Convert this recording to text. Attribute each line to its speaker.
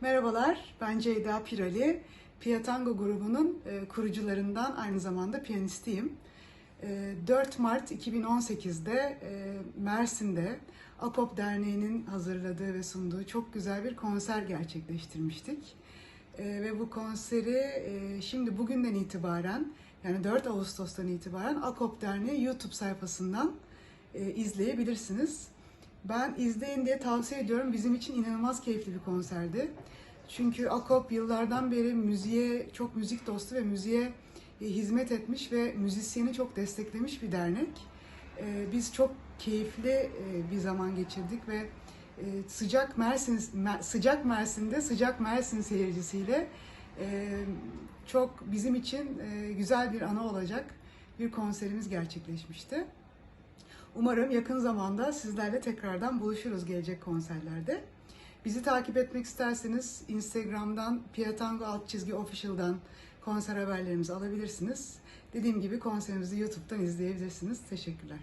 Speaker 1: Merhabalar, ben Ceyda Pirali. Piyatango grubunun e, kurucularından aynı zamanda piyanistiyim. E, 4 Mart 2018'de e, Mersin'de AKOP Derneği'nin hazırladığı ve sunduğu çok güzel bir konser gerçekleştirmiştik. E, ve bu konseri e, şimdi bugünden itibaren yani 4 Ağustos'tan itibaren AKOP Derneği YouTube sayfasından e, izleyebilirsiniz. Ben izleyin diye tavsiye ediyorum. Bizim için inanılmaz keyifli bir konserdi. Çünkü Akop yıllardan beri müziğe çok müzik dostu ve müziğe e, hizmet etmiş ve müzisyeni çok desteklemiş bir dernek. E, Biz çok keyifli e, bir zaman geçirdik ve sıcak Mersin Mer- sıcak Mersin'de sıcak Mersin seyircisiyle çok bizim için güzel bir ana olacak bir konserimiz gerçekleşmişti. Umarım yakın zamanda sizlerle tekrardan buluşuruz gelecek konserlerde. Bizi takip etmek isterseniz Instagram'dan Piyatango alt çizgi official'dan konser haberlerimizi alabilirsiniz. Dediğim gibi konserimizi YouTube'dan izleyebilirsiniz. Teşekkürler.